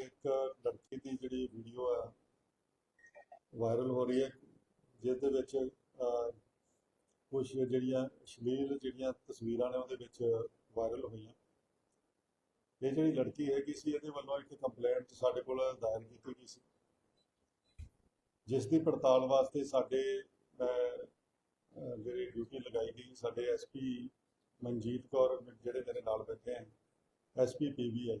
ਇੱਕ ਲੜਕੀ ਦੀ ਜਿਹੜੀ ਵੀਡੀਓ ਆ ਵਾਇਰਲ ਹੋ ਰਹੀ ਹੈ ਜਿਸਦੇ ਵਿੱਚ ਕੁਝ ਜਿਹੜੀਆਂ ਅਸ਼ਲੀਲ ਜਿਹੜੀਆਂ ਤਸਵੀਰਾਂ ਨੇ ਉਹਦੇ ਵਿੱਚ ਵਾਇਰਲ ਹੋਈਆਂ। ਇਹ ਜਿਹੜੀ ਲੜਕੀ ਹੈਗੀ ਸੀ ਇਹਦੇ ਵੱਲੋਂ ਇੱਕ ਕੰਪਲੇਂਟ ਸਾਡੇ ਕੋਲ ਦਾਇਰ ਕੀਤੀ ਗਈ ਸੀ। ਜਿਸ ਦੀ ਪੜਤਾਲ ਵਾਸਤੇ ਸਾਡੇ ਅਹ, ਅਹ, ਜਿਹੜੀ ਡਿਊਟੀ ਲਗਾਈ ਗਈ ਸਾਡੇ ਐਸਪੀ ਮਨਜੀਤ ਕੌਰ ਜਿਹੜੇ ਮੇਰੇ ਨਾਲ ਬੈਠੇ ਹਨ ਐਸਪੀ ਪੀਬੀਆਈ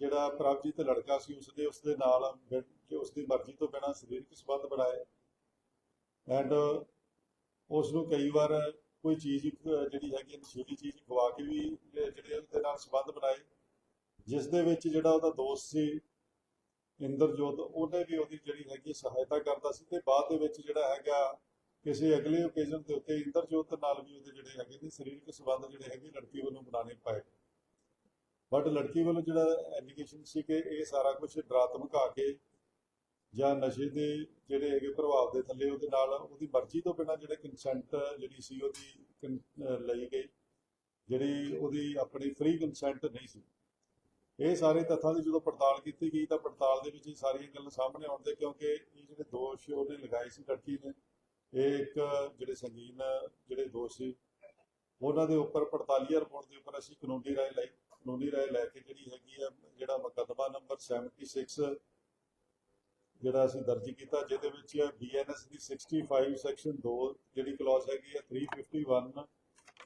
ਜਿਹੜਾ ਪ੍ਰਭਜੀਤ ਲੜਕਾ ਸੀ, ਉਸਦੇ ਉਸਦੇ ਨਾਲ ਬਿਨ- ਕਿ ਉਸਦੀ ਮਰਜ਼ੀ ਤੋਂ ਬਿਨਾਂ ਸਰੀਰਕ ਸੰਬੰਧ ਬਣਾਏ। ਐਂਡ ਉਸ ਨੂੰ ਕਈ ਵਾਰ ਕੋਈ ਚੀਜ਼ ਜਿਹੜੀ ਹੈਗੀ ਨਸ਼ੀਲੀ ਚੀਜ਼ ਖਵਾ ਕੇ ਵੀ ਜਿਹੜੇ ਉਹਦੇ ਨਾਲ ਸੰਬੰਧ ਬਣਾਏ। ਜਿਸ ਦੇ ਵਿੱਚ ਜਿਹੜਾ ਉਹਦਾ ਦੋਸਤ ਸੀ, ਇੰਦਰਜੋਤ, ਉਹਨੇ ਵੀ ਉਹਦੀ ਜਿਹੜੀ ਹੈਗੀ ਸਹਾਇਤਾ ਕਰਦਾ ਸੀ ਤੇ ਬਾਅਦ ਦੇ ਵਿੱਚ ਜਿਹੜਾ ਹੈਗਾ, ਕਿਸੇ ਅਗਲੇ ਓਕੇਜ਼ਨ ਦੇ ਉੱਤੇ ਇੰਦਰਜੋਤ ਨਾਲ ਵੀ ਉਹਦੇ ਜਿਹੜੇ ਹੈਗੇ ਨੇ ਸਰੀਰਕ ਸੰਬੰਧ ਜਿਹੜੇ ਹੈਗੇ ਲੜਕੀ ਵੱਲੋਂ ਬਣਾਉਣੇ ਪਏ। ਬਟ ਲੜਕੀ ਵੱਲੋਂ ਜਿਹੜਾ ਐਲੀਗੇਸ਼ਨ ਸੀ ਕਿ ਇਹ ਸਾਰਾ ਕੁਝ ਡਰਾ ਧਮਕਾ ਕੇ ਜਾਂ ਨਸ਼ੇ ਦੇ ਜਿਹੜੇ ਹੈਗੇ ਪ੍ਰਭਾਵ ਦੇ ਥੱਲੇ ਉਹਦੇ ਨਾਲ ਉਹਦੀ ਮਰਜ਼ੀ ਤੋਂ ਬਿਨਾਂ ਜਿਹੜੇ ਕੰਸੈਂਟ ਜਿਹੜੀ ਸੀ ਉਹਦੀ ਲਈ ਗਈ, ਜਿਹੜੀ ਉਹਦੀ ਆਪਣੀ ਫ੍ਰੀ ਕੰਸੈਂਟ ਨਹੀਂ ਸੀ। ਇਹ ਸਾਰੇ ਤੱਥਾਂ ਦੀ ਜਦੋਂ ਪੜਤਾਲ ਕੀਤੀ ਗਈ ਤਾਂ ਪੜਤਾਲ ਦੇ ਵਿੱਚ ਇਹ ਸਾਰੀਆਂ ਗੱਲਾਂ ਸਾਹਮਣੇ ਆਉਂਦੇ ਕਿਉਂਕਿ ਇਹ ਜਿਹੜੇ ਦੋਸ਼ ਉਹਨੇ ਲਗਾਏ ਸੀ ਲੜਕੀ ਨੇ, ਇਹ ਇੱਕ ਜਿਹੜੇ ਸੰਗੀਨ ਜਿਹੜੇ ਦੋਸ਼ ਸੀ, ਉਹਨਾਂ ਦੇ ਉੱਪਰ ਪੜਤਾਲੀਆ ਰਿਪੋਰਟ ਦੇ ਉੱਪਰ ਅਸੀਂ ਕਾਨੂੰਨੀ ਰਾਏ ਲਈ। ਕਾਨੂੰਨੀ ਰਾਏ ਲੈ ਕੇ ਜਿਹੜੀ ਹੈਗੀ ਆ, ਜਿਹੜਾ ਮੁਕੱਦਮਾ ਨੰਬਰ 76 ਜਿਹੜਾ ਅਸੀਂ ਦਰਜ ਕੀਤਾ, ਜਿਹਦੇ ਵਿੱਚ ਬੀਐਨਐਸ ਦੀ 65 ਸੈਕਸ਼ਨ 2 ਜਿਹੜੀ ਕਲੌਜ਼ ਹੈਗੀ ਹੈ 351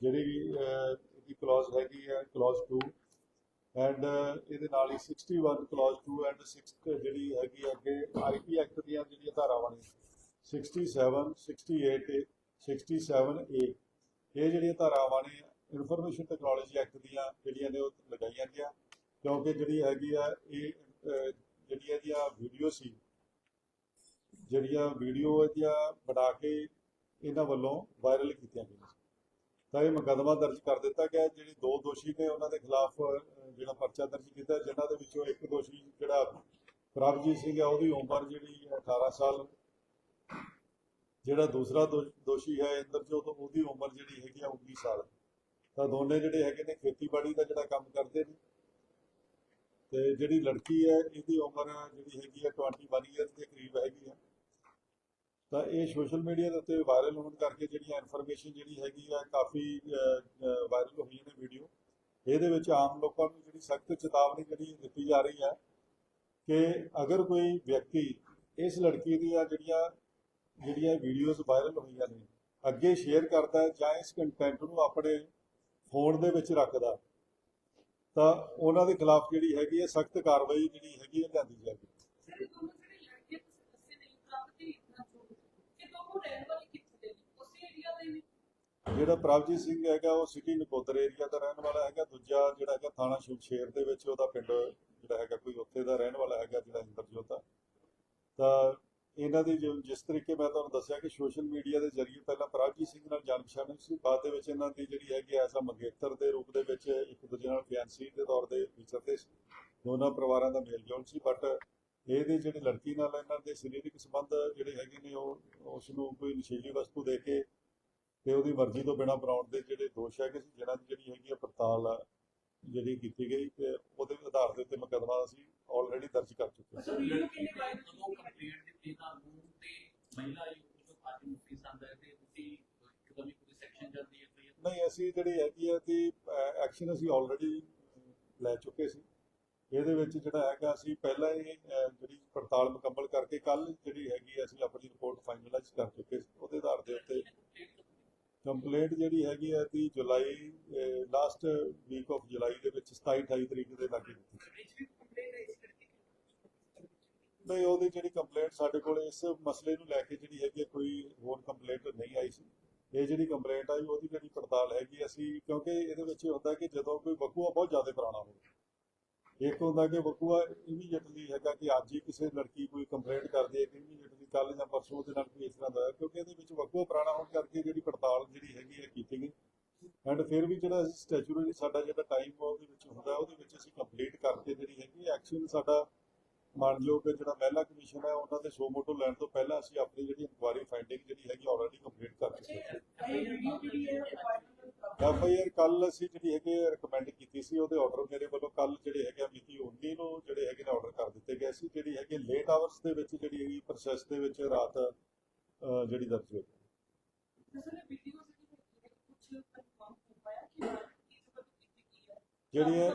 ਜਿਹੜੀ ਇਹਦੀ ਕਲੌਜ਼ ਹੈਗੀ ਹੈ ਕਲੌਜ਼ 2 ਐਂਡ ਇਹਦੇ ਨਾਲ ਹੀ 61 ਕਲੌਜ਼ 2 ਐਂਡ 6 ਜਿਹੜੀ ਹੈਗੀ ਹੈ ਅੱਗੇ ਆਈਟੀ ਐਕਟ ਦੀਆਂ ਜਿਹੜੀਆਂ ਧਾਰਾਵਾਂ ਨੇ 67 68 67 ਏ ਇਹ ਜਿਹੜੀਆਂ ਧਾਰਾਵਾਂ ਨੇ ਇਨਫੋਰਮੇਸ਼ਨ ਟੈਕਨੋਲੋਜੀ ਐਕਟ ਦੀਆਂ ਜਿਹੜੀਆਂ ਨੇ ਉਹ ਲਗਾਈਆਂ ਗਿਆ ਕਿਉਂਕਿ ਜਿਹੜੀ ਹੈਗੀ ਆ ਇਹ ਅਹ, ਜਿਹੜੀਆਂ ਇਹਦੀਆਂ ਵੀਡੀਓ ਸੀ ਜਿਹੜੀਆਂ ਵੀਡੀਓ ਇਹਦੀਆਂ ਬਣਾ ਕੇ ਇਹਨਾਂ ਵੱਲੋਂ ਵਾਇਰਲ ਕੀਤੀਆਂ ਗਈਆਂ ਤਾਂ ਇਹ ਮੁਕੱਦਮਾ ਦਰਜ ਕਰ ਦਿੱਤਾ ਗਿਆ ਜਿਹੜੇ ਦੋ ਦੋਸ਼ੀ ਨੇ ਉਹਨਾਂ ਦੇ ਖਿਲਾਫ ਜਿਹੜਾ ਪਰਚਾ ਦਰਜ ਕੀਤਾ ਜਿਨ੍ਹਾਂ ਦੇ ਵਿੱਚੋਂ ਇੱਕ ਦੋਸ਼ੀ ਜਿਹੜਾ ਪ੍ਰਭਜੀਤ ਸਿੰਘ ਹੈ ਉਹਦੀ ਉਮਰ ਜਿਹੜੀ ਹੈ 18 ਸਾਲ ਜਿਹੜਾ ਦੂਸਰਾ ਦੋ- ਦੋਸ਼ੀ ਹੈ ਇੰਦਰਜੋਤ ਉਹਦੀ ਉਮਰ ਜਿਹੜੀ ਹੈਗੀ ਆ 19 ਸਾਲ। ਤਾਂ ਦੋਨੇ ਜਿਹੜੇ ਹੈਗੇ ਨੇ ਖੇਤੀਬਾੜੀ ਦਾ ਜਿਹੜਾ ਕੰਮ ਕਰਦੇ ਨੇ। ਤੇ ਜਿਹੜੀ ਲੜਕੀ ਹੈ, ਇਹਦੀ ਉਮਰ ਜਿਹੜੀ ਹੈਗੀ ਆ 21 ਇਅਰ ਦੇ ਕਰੀਬ ਹੈਗੀ ਹੈ। ਤਾਂ ਇਹ ਸੋਸ਼ਲ ਮੀਡੀਆ ਦੇ ਉੱਤੇ ਵਾਇਰਲ ਹੋਣ ਕਰਕੇ ਜਿਹੜੀਆਂ ਇਨਫੋਰਮੇਸ਼ਨ ਜਿਹੜੀ ਹੈਗੀ ਆ ਕਾਫੀ ਵਾਇਰਲ ਹੋਈ ਨੇ ਵੀਡੀਓ ਇਹਦੇ ਵਿੱਚ ਆਮ ਲੋਕਾਂ ਨੂੰ ਜਿਹੜੀ ਸਖਤ ਚੇਤਾਵਨੀ ਜਿਹੜੀ ਦਿੱਤੀ ਜਾ ਰਹੀ ਹੈ ਕਿ ਅਗਰ ਕੋਈ ਵਿਅਕਤੀ ਇਸ ਲੜਕੀ ਦੀਆਂ ਜਿਹੜੀਆਂ ਜਿਹੜੀਆਂ ਵੀਡੀਓਜ਼ ਵਾਇਰਲ ਹੋਈਆਂ ਨੇ, ਅੱਗੇ ਸ਼ੇਅਰ ਕਰਦਾ ਹੈ ਜਾਂ ਇਸ ਕੰਟੈਂਟ ਨੂੰ ਆਪਣੇ ਫੋਨ ਦੇ ਵਿੱਚ ਰੱਖਦਾ, ਤਾਂ ਉਹਨਾਂ ਦੇ ਖਿਲਾਫ ਜਿਹੜੀ ਹੈਗੀ ਹੈ ਸਖਤ ਕਾਰਵਾਈ ਜਿਹੜੀ ਹੈਗੀ ਹੈ ਲਿਆਂਦੀ ਜਾਏਗੀ। ਜਿਹੜਾ ਪ੍ਰਭਜੀਤ ਸਿੰਘ ਹੈਗਾ, ਉਹ ਸਿਟੀ ਨਕੋਦਰ ਏਰੀਆ ਦਾ ਰਹਿਣ ਵਾਲਾ ਹੈਗਾ, ਦੂਜਾ ਜਿਹੜਾ ਹੈਗਾ ਥਾਣਾ ਸ਼ਮਸ਼ੇਰ ਦੇ ਵਿੱਚ ਉਹਦਾ ਪਿੰਡ ਜਿਹੜਾ ਹੈਗਾ, ਕੋਈ ਉੱਥੇ ਦਾ ਰਹਿਣ ਵਾਲਾ ਹੈਗਾ ਜਿਹੜਾ ਇੰਦਰਜੋਤ ਆ। ਤਾਂ ਇਹਨਾਂ ਦੇ ਜੋ ਜਿਸ ਤਰੀਕੇ ਮੈਂ ਤੁਹਾਨੂੰ ਦੱਸਿਆ ਕਿ ਸੋਸ਼ਲ ਮੀਡੀਆ ਦੇ ਜ਼ਰੀਏ ਪਹਿਲਾਂ ਪ੍ਰਭਜੀਤ ਸਿੰਘ ਨਾਲ ਜਾਣ ਪਛਾਣ ਸੀ ਬਾਅਦ ਦੇ ਵਿੱਚ ਇਹਨਾਂ ਦੀ ਜਿਹੜੀ ਹੈਗੀ ਐਸਾ ਮੰਗੇਤਰ ਦੇ ਰੂਪ ਦੇ ਵਿੱਚ ਇੱਕ ਦੂਜੇ ਨਾਲ ਫਿਆਂਸੀ ਦੇ ਤੌਰ ਤੇ ਵਿਚਰਦੇ ਸੀ। ਦੋਨਾਂ ਪਰਿਵਾਰਾਂ ਦਾ ਮੇਲ ਜੋਲ ਸੀ ਬਟ ਇਹਦੇ ਜਿਹੜੇ ਲੜਕੀ ਨਾਲ ਇਹਨਾਂ ਦੇ ਸਰੀਰਕ ਸੰਬੰਧ ਜਿਹੜੇ ਹੈਗੇ ਨੇ ਉਹ ਉਸ ਨੂੰ ਕੋਈ ਨਸ਼ੀਲੀ ਵਸਤੂ ਦੇ ਕੇ ਤੇ ਉਹਦੀ ਮਰਜ਼ੀ ਤੋਂ ਬਿਨਾਂ ਬਣਾਉਣ ਦੇ ਜਿਹੜੇ ਦੋਸ਼ ਹੈਗੇ ਸੀ ਜਿਹਨਾਂ ਦੀ ਜਿਹੜੀ ਹੈਗੀ ਆ ਪੜਤਾਲ ਆ, ਜਿਹੜੀ ਕੀਤੀ ਗਈ ਤੇ ਉਹਦੇ ਆਧਾਰ ਦੇ ਉੱਤੇ ਮੁਕੱਦਮਾ ਅਸੀਂ ਆਲਰੇਡੀ ਦਰਜ ਕਰ ਚੁੱਕੇ ਹਾਂ। ਸਰ ਵੀਡੀਓ ਕਿੰਨੇ ਵਾਇਰਲ ਤੋਂ ਕੰਪਲੇਂਟ ਦਿੱਤੀ ਤੁਹਾਨੂੰ ਤੇ ਮਹਿਲਾ ਆਯੋਗ ਤੋਂ ਨੋਟਿਸ ਆਂਦਾ ਹੈ ਤੇ ਤੁਸੀਂ ਇੱਕਦਮ ਹੀ ਕੋਈ ਸੈਕਸ਼ਨ ਜਲਦੀ ਹੈ ਕੋਈ? ਨਹੀਂ ਅਸੀਂ ਜਿਹੜੀ ਹੈਗੀ ਆ ਕਿ ਐਕਸ਼ਨ ਅਸੀਂ ਆਲਰੇਡੀ ਲੈ ਚੁੱਕੇ ਸੀ। ਇਹਦੇ ਵਿੱਚ ਜਿਹੜਾ ਹੈਗਾ ਅਸੀਂ ਪਹਿਲਾਂ ਹੀ ਜਿਹੜੀ ਪੜਤਾਲ ਮੁਕੰਮਲ ਕਰਕੇ ਕੱਲ ਜਿਹੜੀ ਹੈਗੀ ਅਸੀਂ ਆਪਣੀ ਰਿਪੋਰਟ ਫਾਈਨਲਾਈਜ਼ ਕਰ ਚੁੱਕੇ ਸੀ। ਉਹਦੇ ਆਧਾਰ ਦੇ ਉੱਤੇ ਕੰਪਲੇਂਟ ਜਿਹੜੀ ਹੈਗੀ ਆ ਕਿ July last week of July ਦੇ ਵਿੱਚ 27 28 ਤਰੀਕ ਦੇ ਲਾਗੇ। ਦਿੱਤੀ ਨਹੀਂ, ਉਹਦੀ ਜਿਹੜੀ ਕੰਪਲੇਂਟ ਸਾਡੇ ਕੋਲ ਇਸ ਮਸਲੇ ਨੂੰ ਲੈ ਕੇ ਜਿਹੜੀ ਹੈਗੀ ਕੋਈ ਹੋਰ ਕੰਪਲੇਂਟ ਨਹੀਂ ਆਈ ਸੀ। ਇਹ ਜਿਹੜੀ ਕੰਪਲੇਂਟ ਆਈ, ਉਹਦੀ ਜਿਹੜੀ ਪੜਤਾਲ ਹੈਗੀ ਅਸੀਂ ਕਿਉਂਕਿ ਇਹਦੇ ਵਿੱਚ ਇਹ ਹੁੰਦਾ ਕਿ ਜਦੋਂ ਕੋਈ ਵਕੂਆ ਬਹੁਤ ਜ਼ਿਆਦਾ ਪੁਰਾਣਾ ਹੋਵੇ। ਇੱਕ ਹੁੰਦਾ ਕਿ ਵਕੂਆ ਇਮੀਡੀਏਟਲੀ ਹੈਗਾ ਕਿ ਅੱਜ ਹੀ ਕਿਸੇ ਲੜਕੀ ਕੋਈ ਕੰਪਲੇਂਟ ਕਰਦੀ ਹੈ ਕਿ ਇਮੀਡੀਏਟਲੀ ਕੱਲ ਜਾਂ ਪਰਸੋਂ ਉਹਦੇ ਨਾਲ ਕੋਈ ਇਸ ਤਰ੍ਹਾਂ ਦਾ ਕਿਉਂਕਿ ਇਹਦੇ ਵਿੱਚ ਵਕੂਆ ਪੁਰਾਣਾ ਹੋਣ ਕਰਕੇ ਜਿਹੜੀ ਪੜਤਾਲ ਜਿਹੜੀ ਹੈਗੀ ਹੈ ਕੀਤੀ ਗਈ। ਐਂਡ ਫਿਰ ਵੀ ਜਿਹੜਾ ਸਟੈਚੂਰੀ ਸਾਡਾ ਜਿਹੜਾ ਟਾਈਮ ਉਹਦੇ ਵਿੱਚ ਹੁੰਦਾ, ਉਹਦੇ ਵਿੱਚ ਅਸੀਂ ਕੰਪਲੀਟ ਕਰਕੇ ਜਿਹੜੀ ਹੈਗੀ ਐਕਸ਼ਨ ਸਾਡਾ ਮਾਨਯੋਗ ਜਿਹੜਾ ਮਹਿਲਾ ਕਮਿਸ਼ਨ ਹੈ, ਉਹਨਾਂ ਦੇ ਸੋ ਮੋਟੋ ਲੈਣ ਤੋਂ ਪਹਿਲਾਂ ਅਸੀਂ ਆਪਣੀ ਜਿਹੜੀ ਇਨਕੁਆਰੀ ਫਾਈਂਡਿੰਗ ਜਿਹੜੀ ਹੈਗੀ ਆਲਰੇਡੀ ਕੰਪਲੀਟ ਕਰ ਚੁੱਕੇ ਹਾਂ। ਇਹ ਕੱਲ ਅਸੀਂ ਜਿਹੜੀ ਹੈਗੇ ਰეკਮੈਂਡ ਕੀਤੀ ਸੀ, ਉਹਦੇ ਆਰਡਰ ਮੇਰੇ ਵੱਲੋਂ ਕੱਲ ਜਿਹੜੇ ਹੈਗੇ ਮਿਤੀ 19 ਨੂੰ ਜਿਹੜੇ ਹੈਗੇ ਨੇ ਆਰਡਰ ਕਰ ਦਿੱਤੇ ਗਏ ਸੀ, ਜਿਹੜੀ ਹੈਗੇ ਲੇਟ ਆਵਰਸ ਦੇ ਵਿੱਚ ਜਿਹੜੀ ਹੈਗੀ ਪ੍ਰੋਸੈਸ ਦੇ ਵਿੱਚ ਰਾਤ ਜਿਹੜੀ ਦਰਜ ਹੋਈ। ਜਿਹੜੀ ਕੁਝ ਪਾਇਆ ਕਿ ਇਸ ਪਰ ਕੀਤੀ ਕੀ ਹੈ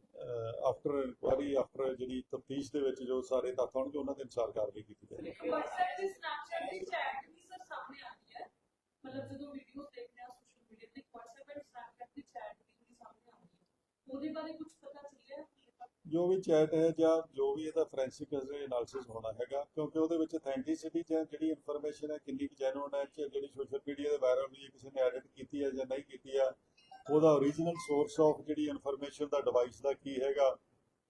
ਆਫਟਰ ਇਨਕੁਆਰੀ ਆਫਟਰ ਜਿਹੜੀ ਤਫਤੀਸ਼ ਦੇ ਵਿੱਚ ਜੋ ਸਾਰੇ ਤੱਥ ਹੋਣਗੇ ਉਹਨਾਂ ਦੇ ਅਨੁਸਾਰ ਕਾਰਵਾਈ ਕੀਤੀ ਤੇ ਚੈਟ ਵੀ ਸਰ ਸਾਹਮਣੇ ਆਉਂਦੀ ਹੈ ਮਤਲਬ ਜਦੋਂ ਵੀਡੀਓ ਦੇਖਦੇ ਆ ਸੋਸ਼ਲ ਮੀਡੀਆ ਤੇ WhatsApp ਤੇ Snapchat ਦੀ ਚੈਟ ਵੀ ਜਿਹੜੀ ਸਾਹਮਣੇ ਆਉਂਦੀ ਹੈ ਉਹਦੇ ਬਾਰੇ ਕੁਝ ਪਤਾ ਚੱਲਿਆ ਜੋ ਵੀ ਚੈਟ ਹੈ ਜਾਂ ਜੋ ਵੀ ਇਹਦਾ ਫੋਰੈਂਸਿਕ ਐਨਾਲਿਸਿਸ ਹੋਣਾ ਹੈਗਾ ਕਿਉਂਕਿ ਉਹਦੇ ਵਿੱਚ ਅਥੈਂਟਿਸਿਟੀ ਜਾਂ ਜਿਹੜੀ ਇਨਫੋਰਮੇਸ਼ਨ ਹੈ ਕਿੰਨੀ ਕੁ ਜੈਨੂਨ ਹੈ ਜਿਹੜੀ ਸੋਸ਼ਲ ਮੀਡੀਆ ਦੇ ਵਾਇਰਲ ਹੋਈ ਹੈ ਕਿਸੇ ਨੇ ਐਡਿਟ ਕੀਤੀ ਹੈ ਜਾਂ ਨਹੀਂ ਕੀਤੀ ਹੈ ਉਹਦਾ ਓਰੀਜਨਲ ਸੋਰਸ ਆਫ ਜਿਹੜੀ ਇਨਫੋਰਮੇਸ਼ਨ ਦਾ ਡਿਵਾਈਸ ਦਾ ਕੀ ਹੈਗਾ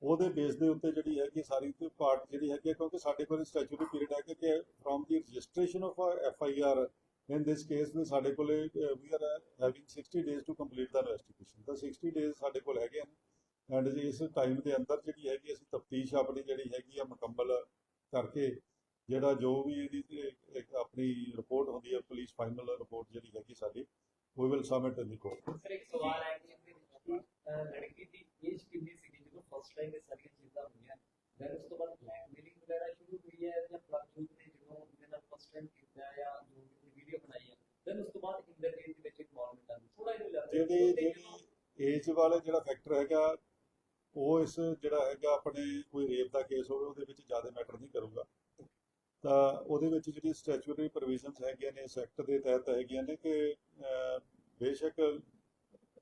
ਉਹਦੇ ਬੇਸ ਦੇ ਉੱਤੇ ਜਿਹੜੀ ਹੈਗੀ ਸਾਰੀ ਤੇ ਪਾਰਟ ਜਿਹੜੀ ਹੈਗੀ ਹੈ, ਕਿਉਂਕਿ ਸਾਡੇ ਕੋਲ ਸਟੈਚੂਰੀ ਪੀਰੀਅਡ ਹੈ ਕਿ from the registration of F I R in this case ਦੇ ਸਾਡੇ ਕੋਲੇ we are having 60 days to complete the investigation ਤਾਂ 60 ਡੇਜ਼ ਸਾਡੇ ਕੋਲ ਹੈਗੇ ਹਨ ਐਂਡ ਇਸ ਟਾਈਮ ਦੇ ਅੰਦਰ ਜਿਹੜੀ ਹੈਗੀ ਅਸੀਂ ਤਫਤੀਸ਼ ਆਪਣੀ ਜਿਹੜੀ ਹੈਗੀ ਆ ਮੁਕੰਮਲ ਕਰਕੇ ਜਿਹੜਾ ਜੋ ਵੀ ਇਹਦੀ ਆਪਣੀ ਰਿਪੋਰਟ ਹੁੰਦੀ ਹੈ ਪੁਲਿਸ ਫਾਈਨਲ ਰਿਪੋਰਟ ਜਿਹੜੀ ਹੈਗੀ ਸਾਡੀ we will submit in the court sir ਇੱਕ ਸਵਾਲ ਹੈ ਕਿ ਇਹਦੇ ਵਿੱਚ ਅਹ, ਲੜਕੀ ਦੀ ਏਜ ਕਿੰਨੀ ਸੀਗੀ ਜਦੋਂ ਫਸਟ ਟਾਈਮ ਇਹ ਸਾਰੀਆਂ ਚੀਜ਼ਾਂ ਹੋਈਆਂ? ਫਿਰ ਉਸ ਤੋਂ ਬਾਅਦ ਬਲੈਕਮੇਲਿੰਗ ਵਗੈਰਾ ਸ਼ੁਰੂ ਹੋਈ ਹੈ ਜਾਂ ਪ੍ਰਭਜੋਤ ਨੇ ਜਦੋਂ ਉਹਦੇ ਨਾਲ ਫਸਟ ਟਾਈਮ ਕੀਤਾ ਜਾਂ ਜੋ ਵੀ ਵੀਡੀਓ ਬਣਾਈ ਹੈ ਫਿਰ ਉਸ ਤੋਂ ਬਾਅਦ ਇੰਟਰਨੈਟ ਦੇ ਵਿੱਚ ਇਨਵੋਲਵਮੈਂਟ ਆ? ਥੋੜਾ ਜਿਹਾ ਲੱਗਦਾ ਜਿਹੜੀ ਜਿਹੜੀ ਏਜ ਵਾਲਾ ਜਿਹੜਾ ਫੈਕਟਰ ਹੈਗਾ ਉਹ ਇਸ ਜਿਹੜਾ ਹੈਗਾ ਆਪਣੇ ਕੋਈ ਰੇਪ ਦਾ ਕੇਸ ਹੋਵੇ ਉਹਦੇ ਵਿੱਚ ਜ਼ਿਆਦਾ ਮੈਟਰ ਨਹੀਂ ਕਰੂਗਾ। ਤਾਂ ਉਹਦੇ ਵਿੱਚ ਜਿਹੜੀ ਸਟੈਚੂਟਰੀ ਪ੍ਰੋਵੀਜ਼ਨਸ ਹੈਗੀਆਂ ਨੇ ਇਸ ਐਕਟ ਦੇ ਤਹਿਤ ਹੈਗੀਆਂ ਨੇ ਕਿ ਬੇਸ਼ੱਕ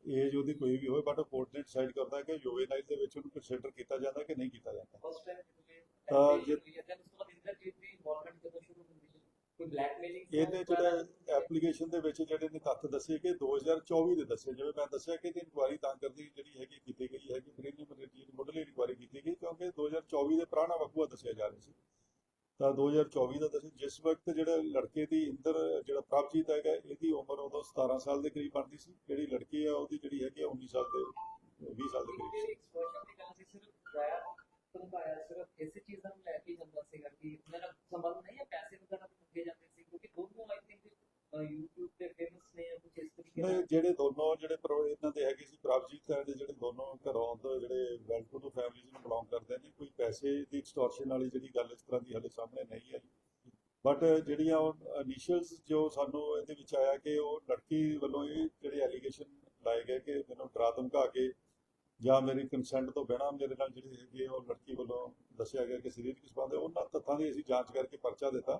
ਏਜ ਉਹਦੀ ਕੋਈ ਵੀ ਹੋਵੇ ਬਟ ਕੋਰਟ ਨੇ ਡਿਸਾਈਡ ਕਰਦਾ ਹੈ ਕਿ ਜੁਵੇਨਾਈਲ ਦੇ ਵਿੱਚ ਉਹਨੂੰ ਕੰਸੀਡਰ ਕੀਤਾ ਜਾਂਦਾ ਕਿ ਨਹੀਂ ਕੀਤਾ ਜਾਂਦਾ। ਫਸਟ ਟਾਈਮ ਤਾਂ ਜੇ- ਹੈ ਇਹਦੇ ਜਿਹੜੇ ਐਪਲੀਕੇਸ਼ਨ ਦੇ ਵਿੱਚ ਜਿਹੜੇ ਨੇ ਤੱਥ ਦੱਸੇ ਕਿ 2024 ਦੇ ਦੱਸੇ ਜਿਵੇਂ ਮੈਂ ਦੱਸਿਆ ਕਿ ਇਹਦੀ ਇਨਕੁਆਰੀ ਤਾਂ ਕਰਦੀ ਜਿਹੜੀ ਹੈਗੀ ਕੀਤੀ ਗਈ ਹੈਗੀ ਪ੍ਰੀਲਿਮਿਨਰੀ ਜਿਹੜੀ ਮੁੱਢਲੀ ਇਨਕੁਆਰੀ ਕੀਤੀ ਗਈ ਕਿਉਂਕਿ 2024 ਦੇ ਪੁਰਾਣਾ ਵਕੂਆ ਦੱਸਿਆ ਜਾ ਰਿਹਾ ਸੀ। ਤਾਂ 2024 ਦਾ ਦੱਸਿਆ ਜਿਸ ਵਕਤ ਜਿਹੜਾ ਲੜਕੇ ਦੀ ਇੰਦਰ ਜਿਹੜਾ ਪ੍ਰਭਜੀਤ ਹੈਗਾ, ਇਹਦੀ ਉਮਰ ਉਦੋਂ 17 ਸਾਲ ਦੇ ਕਰੀਬ ਬਣਦੀ ਸੀ। ਜਿਹੜੀ ਲੜਕੀ ਆ, ਉਹਦੀ ਜਿਹੜੀ ਹੈਗੀ ਆ 19 ਸਾਲ ਦੇ 20 ਸਾਲ ਦੇ ਕਰੀਬ ਸੀ। ਦੀ ਨੂੰ YouTube ਤੇ ਫੇਮਸ ਜਾਂ ਕੁਝ ਇਸ ਤਰੀਕੇ ਨਹੀਂ ਜਿਹੜੇ ਦੋਨੋਂ ਜਿਹੜੇ ਪ੍ਰੋ ਇਹਨਾਂ ਦੇ ਹੈਗੇ ਸੀ ਪ੍ਰਭਜੀਤ ਐਂਡ ਜਿਹੜੇ ਦੋਨੋਂ ਘਰੋਂ ਤੋਂ ਜਿਹੜੇ ਵੈਲ ਟੂ ਡੂ ਫੈਮਿਲੀਜ਼ ਨੂੰ ਬਿਲੋਂਗ ਕਰਦੇ ਨੇ ਕੋਈ ਪੈਸੇ ਦੀ ਐਕਸਟੋਰਸ਼ਨ ਵਾਲੀ ਜਿਹੜੀ ਗੱਲ ਇਸ ਤਰ੍ਹਾਂ ਦੀ ਹਲੇ ਸਾਹਮਣੇ ਨਹੀਂ ਆਈ। ਬਟ ਜਿਹੜੀਆਂ ਉਹ ਇਨੀਸ਼ੀਅਲਸ ਜੋ ਸਾਨੂੰ ਇਹਦੇ ਵਿੱਚ ਆਇਆ ਕਿ ਉਹ ਲੜਕੀ ਵੱਲੋਂ ਇਹ ਜਿਹੜੇ ਐਲੀਗੇਸ਼ਨ ਲਾਏ ਗਏ ਕਿ ਮੈਨੂੰ ਡਰਾ ਧਮਕਾ ਕੇ ਜਾਂ ਮੇਰੀ ਕੰਸੈਂਟ ਤੋਂ ਬਿਨਾਂ ਮੇਰੇ ਨਾਲ ਜਿਹੜੀ ਹੈਗੀ ਹੈ ਉਹ ਲੜਕੀ ਵੱਲੋਂ ਦੱਸਿਆ ਗਿਆ ਕਿ ਸਰੀਰਕ ਸੰਬੰਧ ਹੈ ਉਹਨਾਂ ਤੱਥਾਂ ਦੀ ਅਸੀਂ ਜਾਂਚ ਕਰਕੇ ਪਰਚਾ ਦਿੱਤਾ।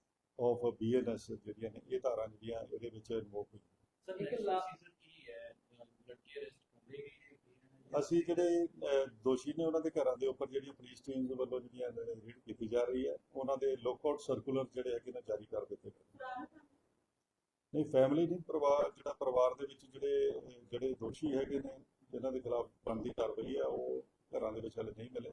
ਆਫ ਬੀਐਨਐਸ ਜਿਹੜੀਆਂ ਨੇ ਇਹ ਧਾਰਾਂ ਜਿਹੜੀਆਂ ਇਹਦੇ ਵਿੱਚ ਇਨਵੋਕ ਹੋਈਆਂ। ਸਰ ਇੱਕ ਲਾਸਟ ਕੀ ਹੈ? ਲੜਕੀ ਅਰੈਸਟ ਹੋ ਗਈ ਅਸੀਂ ਜਿਹੜੇ ਦੋਸ਼ੀ ਨੇ ਉਹਨਾਂ ਦੇ ਘਰਾਂ ਦੇ ਉੱਪਰ ਜਿਹੜੀਆਂ ਪੁਲਿਸ ਟੀਮ ਵੱਲੋਂ ਜਿਹੜੀਆਂ ਰੇਡ ਕੀਤੀ ਜਾ ਰਹੀ ਹੈ ਉਹਨਾਂ ਦੇ ਲੁੱਕਆਊਟ ਸਰਕੂਲਰ ਜਿਹੜੇ ਹੈਗੇ ਨੇ ਜਾਰੀ ਕਰ ਦਿੱਤੇ ਗਏ। ਨਹੀਂ ਫੈਮਿਲੀ ਨਹੀਂ ਪਰਿਵਾਰ ਜਿਹੜਾ ਪਰਿਵਾਰ ਦੇ ਵਿੱਚ ਜਿਹੜੇ ਜਿਹੜੇ ਦੋਸ਼ੀ ਹੈਗੇ ਨੇ ਜਿਨ੍ਹਾਂ ਦੇ ਖਿਲਾਫ ਬਣਦੀ ਕਾਰਵਾਈ ਹੈ ਉਹ ਘਰਾਂ ਦੇ ਵਿੱਚ ਹਲੇ ਨਹੀਂ ਮਿਲੇ।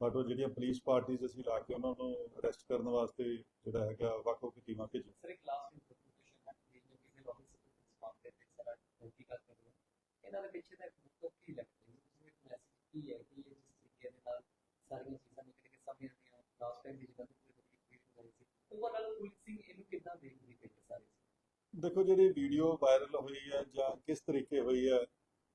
ਬਟ ਉਹ ਜਿਹੜੀਆਂ ਪੁਲਿਸ ਪਾਰਟੀਆਂ ਅਸੀਂ ਲਾ ਕੇ ਉਹਨਾਂ ਨੂੰ ਅਰੈਸਟ ਕਰਨ ਵਾਸਤੇ ਜਿਹੜਾ ਹੈਗਾ ਵੱਖ-ਵੱਖ ਟੀਮਾਂ ਭੇਜੀ ਸਰ ਇੱਕ ਲਾਸਟ ਇਨਫੋਰਮੇਸ਼ਨ ਹੈ ਕਿ ਜੋ ਕਿ ਲੋਕਲ ਸਰਵਿਸ ਪਾਉਂਦੇ ਨੇ ਸਾਰਾ ਕੀ ਕਰ ਰਹੇ ਇਹਨਾਂ ਦੇ ਪਿੱਛੇ ਦਾ ਮੁੱਖ ਕੀ ਲੱਗਦਾ ਹੈ? ਤੁਸੀਂ ਇੱਕ ਮੈਸੇਜ ਕੀ ਹੈ ਕਿ ਇਹ ਜਿਸ ਤਰੀਕੇ ਦੇ ਨਾਲ ਸਾਰੀਆਂ ਚੀਜ਼ਾਂ ਨਿਕਲ ਕੇ ਸਾਹਮਣੇ ਆਉਂਦੀਆਂ ਲਾਸਟ ਟਾਈਮ ਦੀ ਜਦੋਂ ਪੂਰੀ ਵੀਡੀਓ ਹੋਈ ਸੀ ਓਵਰਆਲ ਪੁਲਿਸਿੰਗ ਇਹਨੂੰ ਕਿੱਦਾਂ ਦੇਖਦੀ ਹੈ ਸਾਰੀ? ਦੇਖੋ ਜਿਹੜੀ ਵੀਡੀਓ ਵਾਇਰਲ ਹੋਈ ਹੈ ਜਾਂ ਕਿਸ ਤਰੀਕੇ ਹੋਈ ਹੈ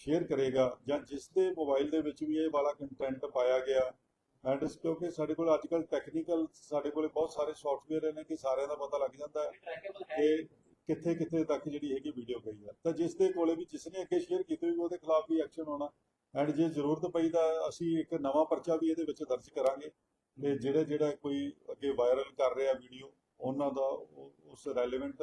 ਸ਼ੇਅਰ ਕਰੇਗਾ ਜਾਂ ਜਿਸ ਦੇ ਮੋਬਾਈਲ ਦੇ ਵਿੱਚ ਵੀ ਇਹ ਵਾਲਾ ਕੰਟੈਂਟ ਪਾਇਆ ਗਿਆ ਐਂਡ ਕਿਉਂਕਿ ਸਾਡੇ ਕੋਲ ਅੱਜ ਕੱਲ ਟੈਕਨੀਕਲ ਸਾਡੇ ਕੋਲ ਬਹੁਤ ਸਾਰੇ ਸੌਫਟਵੇਅਰ ਨੇ ਕਿ ਸਾਰਿਆਂ ਦਾ ਪਤਾ ਲੱਗ ਜਾਂਦਾ ਹੈ ਕਿ ਕਿੱਥੇ ਕਿੱਥੇ ਤੱਕ ਜਿਹੜੀ ਹੈਗੀ ਵੀਡੀਓ ਗਈ ਹੈ। ਤਾਂ ਜਿਸ ਦੇ ਕੋਲੇ ਵੀ ਜਿਸ ਨੇ ਅੱਗੇ ਸ਼ੇਅਰ ਕੀਤੀ ਹੋਈ ਉਹਦੇ ਖਿਲਾਫ ਵੀ ਐਕਸ਼ਨ ਹੋਣਾ ਐਂਡ ਜੇ ਜ਼ਰੂਰਤ ਪਈ ਤਾਂ ਅਸੀਂ ਇੱਕ ਨਵਾਂ ਪਰਚਾ ਵੀ ਇਹਦੇ ਵਿੱਚ ਦਰਜ ਕਰਾਂਗੇ। ਤੇ ਜਿਹੜੇ ਜਿਹੜਾ ਕੋਈ ਅੱਗੇ ਵਾਇਰਲ ਕਰ ਰਿਹਾ ਵੀਡੀਓ ਉਹਨਾਂ ਦਾ ਉਸ ਰੈਲੇਵੈਂਟ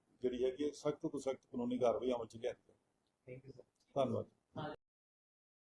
ਜਿਹੜੀ ਹੈਗੀ ਹੈ ਸਖਤ ਤੋਂ ਸਖਤ ਕਾਨੂੰਨੀ ਕਾਰਵਾਈ ਅਮਲ ਚ ਲਿਆਂਦੀ ਜਾਵੇ। ਥੈਂਕ ਯੂ ਸਰ ਧੰਨਵਾਦ।